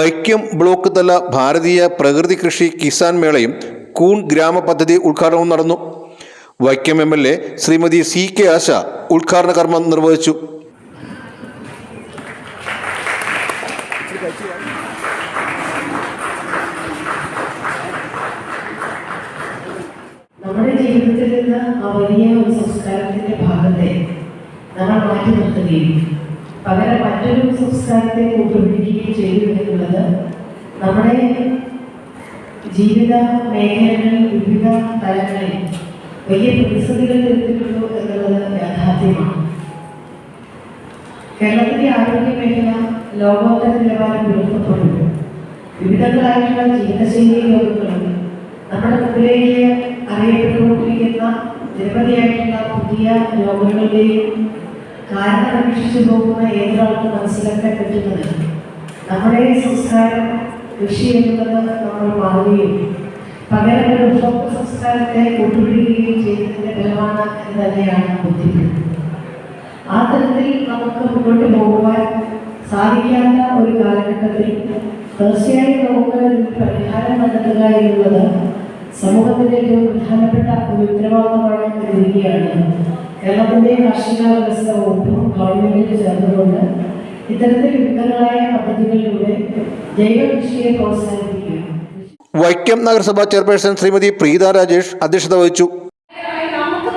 Vaikom block തല ഭാരതീയ പ്രകൃതി കൃഷി കിസാൻ മേളയും കൂൺ ഗ്രാമ പദ്ധതി ഉദ്ഘാടനവും നടന്നു. Vaikom M L A Srimathi C K Asha ഉദ്ഘാടന കർമ്മം നിർവഹിച്ചു. നമ്മുടെ ജീവിതത്തിൽ നിന്ന് ആ വലിയ ഒരു സംസ്കാരത്തിന്റെ ഭാഗത്തെ നമ്മൾ മാറ്റി നിർത്തുകയും പകരം മറ്റൊരു സംസ്കാരത്തെ കൂട്ടുപിടിക്കുകയും ചെയ്തു നമ്മുടെ ജീവിത മേഖലകളിൽ വിവിധ തലങ്ങളിൽ വലിയ പ്രതിസന്ധികൾ തീർത്തിട്ടുള്ളൂ എന്നുള്ളത് യാഥാർത്ഥ്യമാണ്. കേരളത്തിലെ ആരോഗ്യ മേഖല ലോകോത്തര നിലവാരം ഉയർത്തപ്പെടുന്നു വിവിധങ്ങളായിട്ടുള്ള ജീവിതശൈലി രോഗങ്ങളും നമ്മുടെ മുമ്പിലേക്ക് അറിയപ്പെട്ടുകൊണ്ടിരിക്കുന്ന നിരവധിയായിട്ടുള്ള പുതിയ രോഗങ്ങളുടെയും കാരണം അന്വേഷിച്ചു പോകുന്ന ഏതൊരാൾക്കും മനസ്സിലാക്കാൻ പറ്റുന്നത്? നമ്മുടെ സംസ്കാരം കൃഷി എന്നുള്ളത് നമ്മൾ മാറുകയും പകരം ഒരു ഉപഭോക്തൃ സംസ്കാരത്തെ കൊണ്ടുപിടിക്കുകയും ചെയ്തതിന്റെ ഫലമാണ് എന്ന് തന്നെയാണ് ബുദ്ധിമുട്ട്. ആ തരത്തിൽ നമുക്ക് മുന്നോട്ട് പോകുവാൻ സാധിക്കാത്ത ഒരു കാലഘട്ടത്തിൽ തീർച്ചയായും നമുക്ക് പരിഹാരം കണ്ടെത്തുക എന്നുള്ളത് സമൂഹത്തിന്റെ ഏറ്റവും പ്രധാനപ്പെട്ട ഒരു ഉത്തരവാദിത്തമാണ് എന്നിരിക്കുകയാണ് കേരളത്തിന്റെ കാർഷിക വ്യവസ്ഥ വകുപ്പും ഗവൺമെന്റിൽ ചേർന്നുകൊണ്ട് ഇത്തരത്തിൽ വിവിധങ്ങളായ പദ്ധതികളിലൂടെ ജൈവ കൃഷിയെ പ്രോത്സാഹിപ്പിക്കുക വൈക്കം നഗരസഭാ ചെയർപേഴ്സൺ ശ്രീമതി പ്രീത രാജേഷ് അധ്യക്ഷത വഹിച്ചു. നമുക്ക്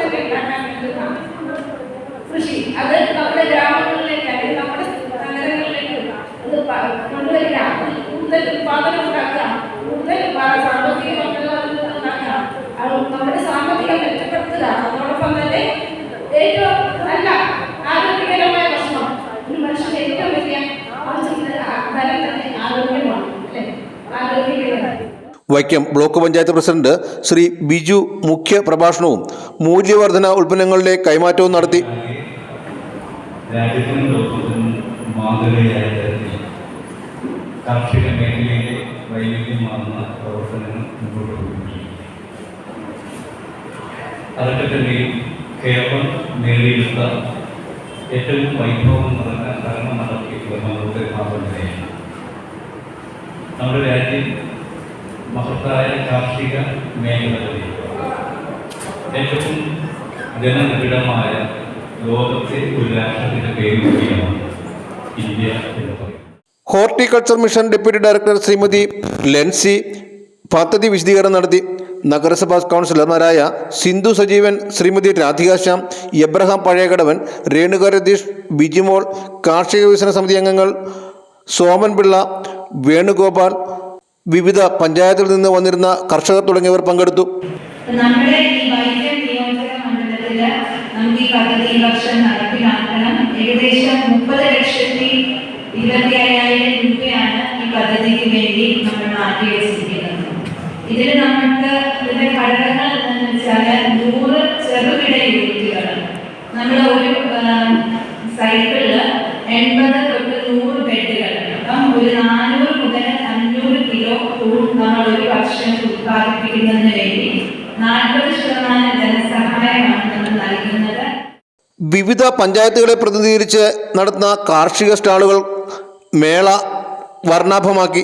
വൈക്കം ബ്ലോക്ക് പഞ്ചായത്ത് പ്രസിഡന്റ് ശ്രീ ബിജു മുഖ്യ പ്രഭാഷണവും മൂല്യവർധന ഉൽപ്പന്നങ്ങളുടെ കൈമാറ്റവും നടത്തി. അതൊക്കെ തന്നെയും കേരളം നേടിയെടുത്ത ഏറ്റവും വൈഭവം നിറഞ്ഞ കാരണം നടത്തിയിട്ടുള്ള മാതൃകയാണ് നമ്മുടെ രാജ്യം മഹത്തായ കാർഷിക മേഖലകളിൽ ഏറ്റവും ജനനിബിഡമായ ലോകത്തെ ഒരു രാഷ്ട്രത്തിന്റെ പേര് കൂടിയാണ് ഇന്ത്യ എന്ന് horticulture mission deputy director Srimathi Lency പദ്ധതി വിശദീകരണം നടത്തി. നഗരസഭാ കൗൺസിലർമാരായ സിന്ധു സജീവൻ ശ്രീമതി രാധികാശ്യാം എബ്രഹാം പഴയകടവൻ രേണുക രതീഷ് ബിജിമോൾ കാർഷിക വികസന സമിതി അംഗങ്ങൾ സോമൻ പിള്ള വേണുഗോപാൽ വിവിധ പഞ്ചായത്തിൽ നിന്ന് വന്നിരുന്ന കർഷകർ തുടങ്ങിയവർ പങ്കെടുത്തു. നമ്മൾ ഒരു സൈക്കിളിൽ എൺപത് വർഷം ഉത്പാദിപ്പിക്കുന്നതിന് വേണ്ടി നാൽപ്പത് ശതമാനം ധനസഹായമാണ് നമ്മൾ നൽകുന്നത്. വിവിധ പഞ്ചായത്തുകളെ പ്രതിനിധീകരിച്ച് നടത്തുന്ന കാർഷിക സ്റ്റാളുകൾ മേള വർണാഭമാക്കി.